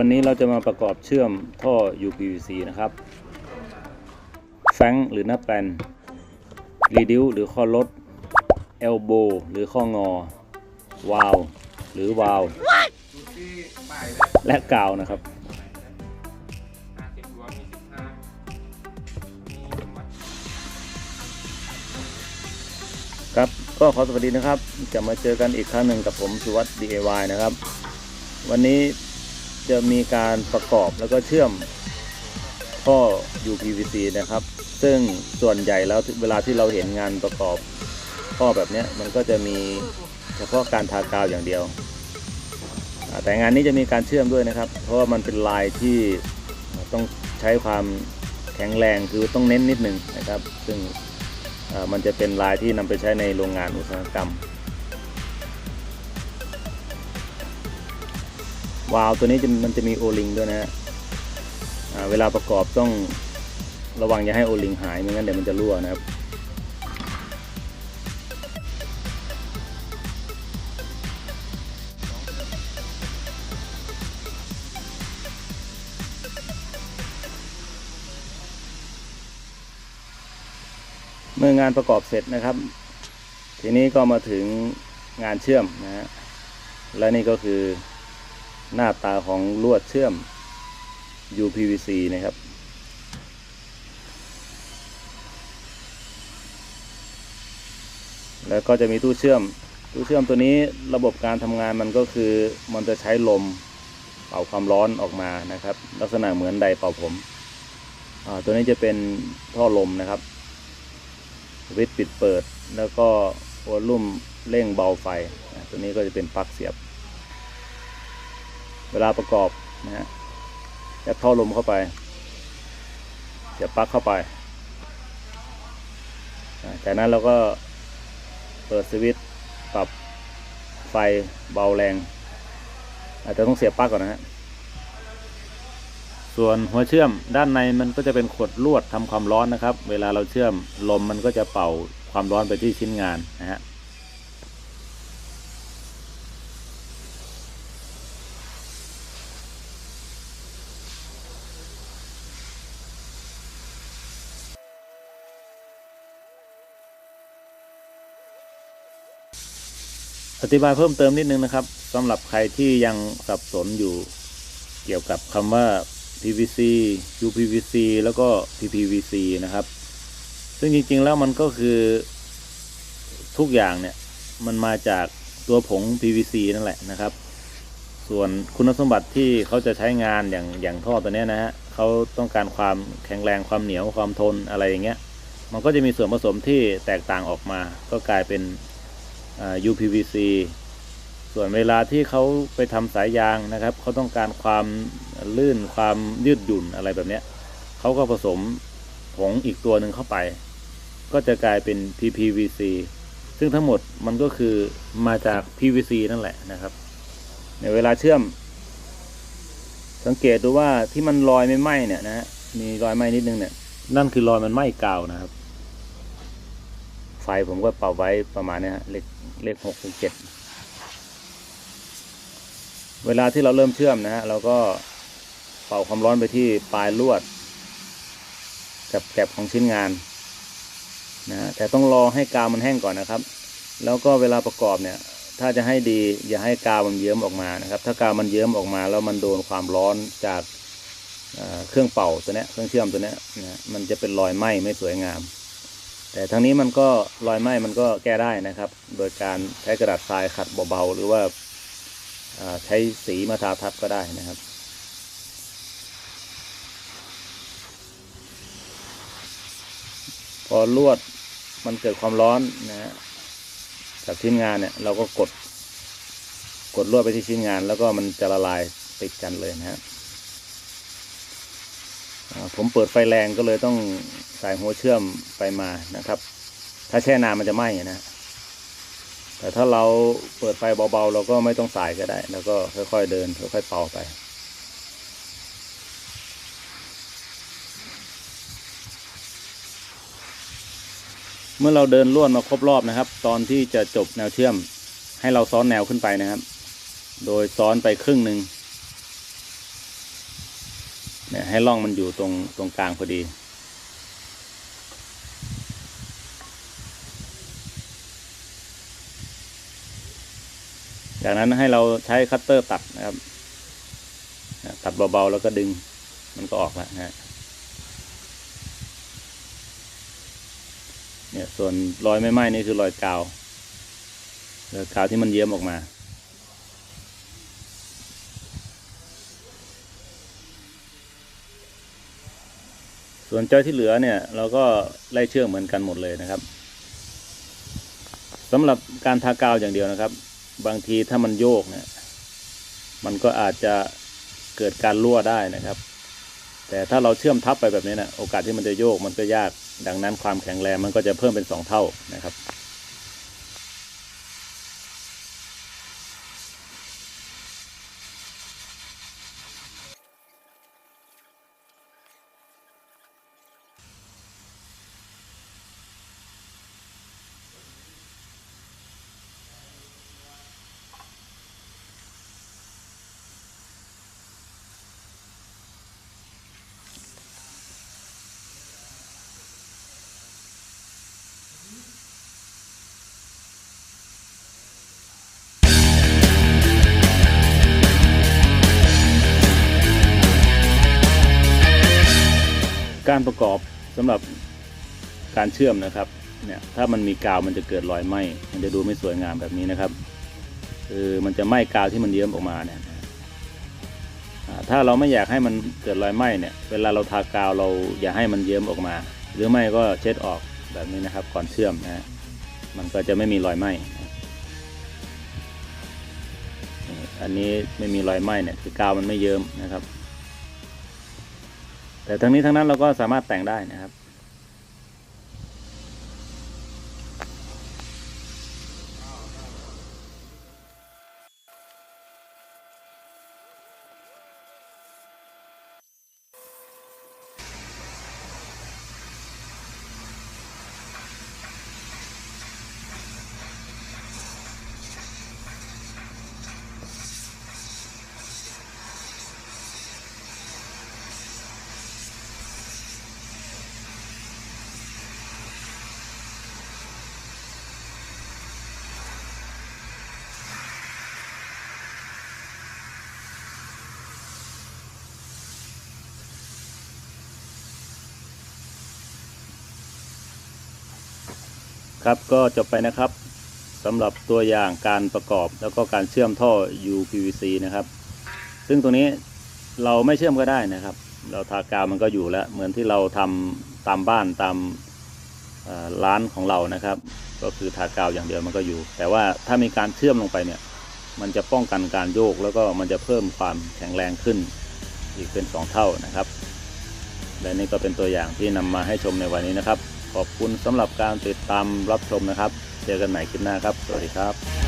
วันนี้เราจะมาประกอบเชื่อมท่อ UPVC นะครับแฟงหรือหน้าแปนรีดิวหรือข้อลดเอลโบหรือข้องอ วาลวหรือวาลวและกาวนะครับ ครับก็ขอสวัสดีนะครับ จะมาเจอกันอีกครั้งหนึ่งกับผมสุวัสด์ DIY นะครับ วันนี้ จะมีการประกอบแล้วก็เชื่อมท่อ UPVC นะครับ ซึ่งส่วนใหญ่แล้วเวลาที่เราเห็นงานประกอบท่อแบบนี้มันก็จะมีเฉพาะการทากาวอย่างเดียว แต่งานนี้จะมีการเชื่อมด้วยนะครับ เพราะว่ามันเป็นลายที่ต้องใช้ความแข็งแรงคือต้องเน้นนิดหนึ่งนะครับ ซึ่งมันจะเป็นลายที่นำไปใช้ในโรงงานอุตสาหกรรม วาล์วตัวนี้จะมันจะมีโอลิงด้วยนะฮะเวลาประกอบต้องระวังอย่าให้โอลิงหายไม่งั้นเดี๋ยวมันจะรั่วนะครับเมื่องานประกอบเสร็จนะครับ ทีนี้ก็มาถึงงานเชื่อมนะฮะและนี่ก็คือ หน้าตาของลวดเชื่อม UPVC นะครับ แล้วก็จะมีตู้เชื่อม ตู้เชื่อมตัวนี้ระบบการทำงานมันก็คือมันจะใช้ลมเป่าความร้อนออกมานะครับ ลักษณะเหมือนไดเป่าผมตัวนี้จะเป็นท่อลมนะครับ วิตช์ปิดเปิดแล้วก็วอลลุ่มเร่งเบาไฟ ตัวนี้ก็จะเป็นปลั๊กเสียบ เวลาประกอบนะฮะจะท่อลมเข้าไปเสียบปลั๊กเข้าไปอ่าจากนั้นเราก็เปิดสวิตช์ปรับไฟเบาแรง อาจจะต้องเสียบปลั๊กก่อนนะฮะ ส่วนหัวเชื่อมด้านในมันก็จะเป็นขดลวดทำความร้อนนะครับ เวลาเราเชื่อมลมมันก็จะเป่าความร้อนไปที่ชิ้นงานนะฮะ อธิบายเพิ่มเติมนิดนึงนะครับสำหรับใครที่ยังสับสนอยู่เกี่ยวกับคำว่า PVC UPVC แล้วก็ PPVC นะครับ ซึ่งจริงๆแล้วมันก็คือทุกอย่างเนี่ย มันมาจากตัวผง PVC นั่นแหละนะครับ ส่วนคุณสมบัติที่เขาจะใช้งานอย่างอย่างท่อตัวนี้นะฮะเขาต้องการความแข็งแรงความเหนียวความทนอะไรอย่างเงี้ย มันก็จะมีส่วนผสมที่แตกต่างออกมา ก็กลายเป็น UPVC ส่วนเวลาที่เขาไปทำสายยางนะครับเขาต้องการความลื่นความยืดหยุ่นอะไรแบบเนี้ยเขาก็ผสมผงอีกตัวหนึ่งเข้าไป ก็จะกลายเป็น PPVC ซึ่งทั้งหมดมันก็คือมาจาก PVC นั่นแหละนะครับ ในเวลาเชื่อม สังเกตดูว่าที่มันรอยไม่ไหม้เนี่ยนะฮะมีรอยไหม้นิดนึงเนี่ย นั่นคือรอยมันไหม้กาวนะครับ ไฟผมก็เป่าไว้ประมาณนี้ฮะเลข เลขหกถึงเจ็ดเวลาที่เราเริ่มเชื่อมนะฮะเราก็เป่าความร้อนไปที่ปลายลวดกับแกบของชิ้นงานนะฮะแต่ต้องรอให้กาวมันแห้งก่อนนะครับ แล้วก็เวลาประกอบเนี่ย ถ้าจะให้ดีอย่าให้กาวมันเยิ้มออกมานะครับ ถ้ากาวมันเยิ้มออกมา แล้วมันโดนความร้อนจากเครื่องเป่าตัวนี้เครื่องเชื่อมตัวนี้นะฮะมันจะเป็นรอยไหม้ไม่สวยงาม แต่ทั้งนี้มันก็รอยไหม้มันก็แก้ได้นะครับ โดยการใช้กระดาษทรายขัดเบาๆหรือว่าใช้สีมาทาทับก็ได้นะครับพอลวดมันเกิดความร้อนนะฮะกับชิ้นงานเนี่ยเราก็กด กดลวดไปที่ชิ้นงาน แล้วก็มันจะละลายติดกันเลยนะฮะ ผมเปิดไฟแรงก็เลยต้องใส่หัวเชื่อมไปมานะครับ ถ้าแช่นานมันจะไหม้นะ แต่ถ้าเราเปิดไฟเบาๆ เราก็ไม่ต้องสายก็ได้ แล้วก็ค่อยๆเดินค่อยๆเป่าไป เมื่อเราเดินล้วดมาครบรอบนะครับ ตอนที่จะจบแนวเชื่อมให้เราซ้อนแนวขึ้นไปนะครับ โดยซ้อนไปครึ่งหนึ่ง ให้ร่องมันอยู่ตรงตรงกลางพอดี จากนั้นให้เราใช้คัตเตอร์ตัดนะครับ ตัดเบาๆแล้วก็ดึงมันก็ออกแล้วนะฮะเนี่ยส่วนรอยไม่ไหม้นี่คือรอยกาวรอยกาวที่มันเยิ้มออกมา ส่วนจอยที่เหลือเนี่ยเราก็ไล่เชื่อมเหมือนกันหมดเลยนะครับสำหรับการทากาวอย่างเดียวนะครับ บางทีถ้ามันโยกเนี่ย มันก็อาจจะเกิดการรั่วได้นะครับ แต่ถ้าเราเชื่อมทับไปแบบนี้นะโอกาสที่มันจะโยกมันก็ยาก ดังนั้นความแข็งแรงมันก็จะเพิ่มเป็นสองเท่านะครับ การประกอบสำหรับการเชื่อมนะครับเนี่ยถ้ามันมีกาวมันจะเกิดรอยไหม้มันจะดูไม่สวยงามแบบนี้นะครับคือมันจะไหม้กาวที่มันเยิ้มออกมาเนี่ยถ้าเราไม่อยากให้มันเกิดรอยไหม้เนี่ยเวลาเราทากาวเราอย่าให้มันเยิ้มออกมา หรือไม่ก็เช็ดออกแบบนี้นะครับ ก่อนเชื่อมนะฮะมันก็จะไม่มีรอยไหม้อันนี้ไม่มีรอยไหม้เนี่ยคือกาวมันไม่เยิ้มนะครับ แต่ทั้งนี้ทั้งนั้นเราก็สามารถแต่งได้นะครับ ครับก็จบไปนะครับสำหรับตัวอย่างการประกอบแล้วก็การเชื่อมท่อ UPVC นะครับ ซึ่งตัวนี้เราไม่เชื่อมก็ได้นะครับ เราทากาวมันก็อยู่แล้ว เหมือนที่เราทำตามบ้านตามร้านของเรานะครับ ก็คือทากาวอย่างเดียวมันก็อยู่ แต่ว่าถ้ามีการเชื่อมลงไปเนี่ยมันจะป้องกันการโยกแล้วก็มันจะเพิ่มความแข็งแรงขึ้นอีกเป็นสองเท่านะครับ และนี่ก็เป็นตัวอย่างที่นำมาให้ชมในวันนี้นะครับ ขอบคุณสำหรับการติดตามรับชมนะครับ เจอกันใหม่คลิปหน้าครับ สวัสดีครับ